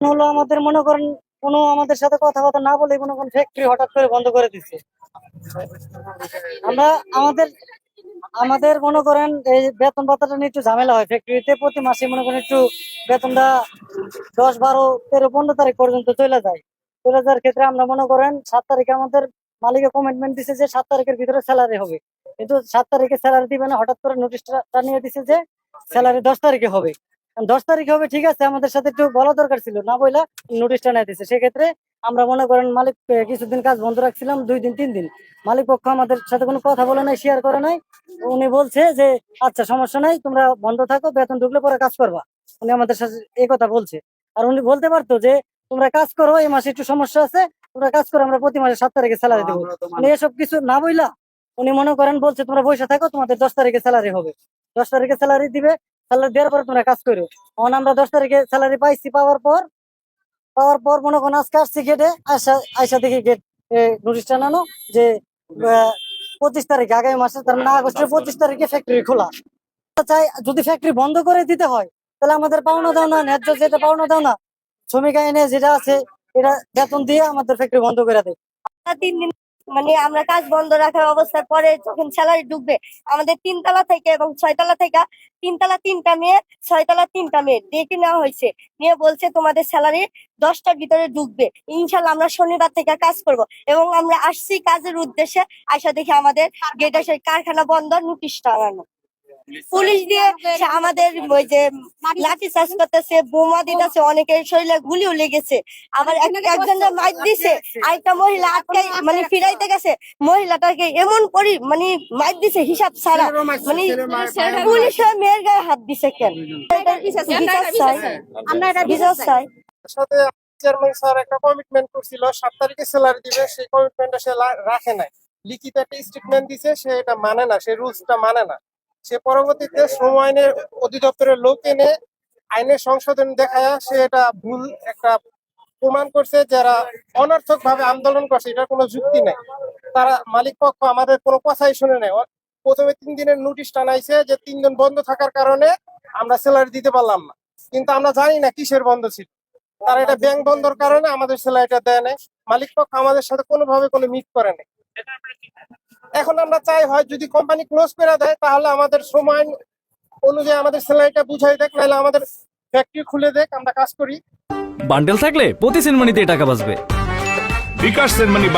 হলো আমাদের, মনে করেন কোনো আমাদের সাথে কথাবার্তা না বলে কোনো কোন ফ্যাক্টরি হঠাৎ করে বন্ধ করে দিচ্ছে আমরা আমাদের আমাদের মনে করেন এই বেতন ভাতাটা নিয়ে একটু ঝামেলা হয় ফ্যাক্টরিতে প্রতি মাসে মনে করেন একটু বেতনটা দশ, বারো, তেরো, পনেরো তারিখ পর্যন্ত চলে যায়। চলে যাওয়ার ক্ষেত্রে আমরা মনে করেন সাত তারিখে আমাদের মালিকের কমিটমেন্ট দিছে যে সাত তারিখের ভিতরে স্যালারি হবে। কিন্তু সাত তারিখে স্যালারি দিবে না, হঠাৎ করে নোটিশটা নিয়ে দিছে যে স্যালারি দশ তারিখে হবে। দশ তারিখে হবে ঠিক আছে আমাদের সাথে একটু বলা দরকার ছিল না বইলা নোটিশটা নিয়ে দিছে। সেক্ষেত্রে আমরা মনে করেন মালিক কিছুদিন কাজ বন্ধ রাখছিলাম দুই দিন তিন দিন। মালিক পক্ষ আমাদের সাথে কোনো কথা বলে নাই শেয়ার করে নাই। উনি বলছে যে আচ্ছা সমস্যা নাই তোমরা বন্ধ থাকো বেতন ঢুকলে পরে কাজ করবা। উনি আমাদের সাথে এই কথা বলছে। আর উনি বলতে পারতো যে তোমরা কাজ করো এই মাসে একটু সমস্যা আছে তোমরা কাজ করো আমরা প্রতি মাসে সাত তারিখে স্যালারি দেবো। উনি এসব কিছু না বইলা উনি মনে করেন বলছে তোমরা বসে থাকো তোমাদের দশ তারিখে স্যালারি হবে। দশ তারিখে স্যালারি দিবে স্যালারি দেওয়ার পরে তোমরা কাজ করো। তখন আমরা দশ তারিখে স্যালারি পাইছি পাওয়ার পর পাওয়ার পর মনে করেন আজকে আসছি গেটে আয়সা আয়সা দেখি গেট নোটিশ টানানো যে পঁচিশ তারিখে, আগামী মাসে তার না, আগস্টের পঁচিশ তারিখে ফ্যাক্টরি খোলা। চাই, যদি ফ্যাক্টরি বন্ধ করে দিতে হয়, তাহলে আমাদের পাওনা দাও না, ন্যায্য যেটা পাওনা দাও না, শ্রমিক আইনে যেটা আছে, এটা বেতন দিয়ে আমাদের ফ্যাক্টরি বন্ধ করে দেয়। তিন দিন মানে আমরা কাজ বন্ধ রাখার অবস্থার পরে যখন স্যালারি ঢুকবে আমাদের তিনতলা থেকে এবং ছয়তলা থেকে তিনতলা তিনটা মেয়ে ছয়তলা তিনটা মেয়ে ডেকে নেওয়া হয়েছে। নিয়ে বলছে তোমাদের স্যালারি দশটার ভিতরে ঢুকবে। ইনশাল্লাহ আমরা শনিবার থেকে কাজ করব এবং আমরা আসছি কাজের উদ্দেশ্যে আসা দেখি আমাদের গেটাসের কারখানা বন্ধ নোটিশ টাঙানো। পুলিশ দিয়ে আমাদের ওই যে লাঠি চার্জ করতেছে বোমা দিতেছে অনেকের শরীরে গুলিও লেগেছে। আবার এক- একজনের মাইক দিছে আরেকটা মহিলা আটকে মানে ফিরাইতে গেছে। মহিলাটাকে এমন করি মানে মাইক দিছে হিসাব ছাড়া। মানে পুলিশের মেয়ের গায়ে হাত দিছে কেন? আমরা এটা বিচার চাই। চেয়ারম্যান স্যার একটা কমিটমেন্ট করছিল সাত তারিখে স্যালারি দিবে সেই কমিটমেন্টটা সে রাখে নাই। লিখিত একটা স্টেটমেন্ট দিছে সে এটা মানে না সে রুলসটা মানে না। সে পরবর্তীতে শ্রম আইনের অধিদপ্তরের লোক এনে আইনের সংশোধন দেখায় সে এটা ভুল একটা প্রমাণ করছে, যারা অনর্থক ভাবে আন্দোলন করছে, এটার কোনো যুক্তি নেই। তারা মালিক পক্ষ আমাদের কোনো কথাই শুনে ও- প্রথমে তিন দিনের নোটিশ টানাইছে যে তিন দিন বন্ধ থাকার কারণে আমরা স্যালারি দিতে পারলাম না। কিন্তু আমরা জানি না কিসের বন্ধ ছিল। তারা এটা ব্যাংক বন্ধর কারণে আমাদের স্যালারিটা দেয় নাই। মালিক পক্ষ আমাদের সাথে কোনোভাবে কোনো মিট করে নাই। এখন আমরা চাই হয় যদি কোম্পানি ক্লোজ করে দেয় তাহলে আমাদের সময় অনুযায়ী আমাদের স্যালারিটা বুঝাই দেখ নাহলে আমাদের ফ্যাক্টরি খুলে দেখ আমরা কাজ করি। বান্ডেল থাকলে প্রতি সিনেমানিতে টাকা বাঁচবে। বিকাশ সেনমানি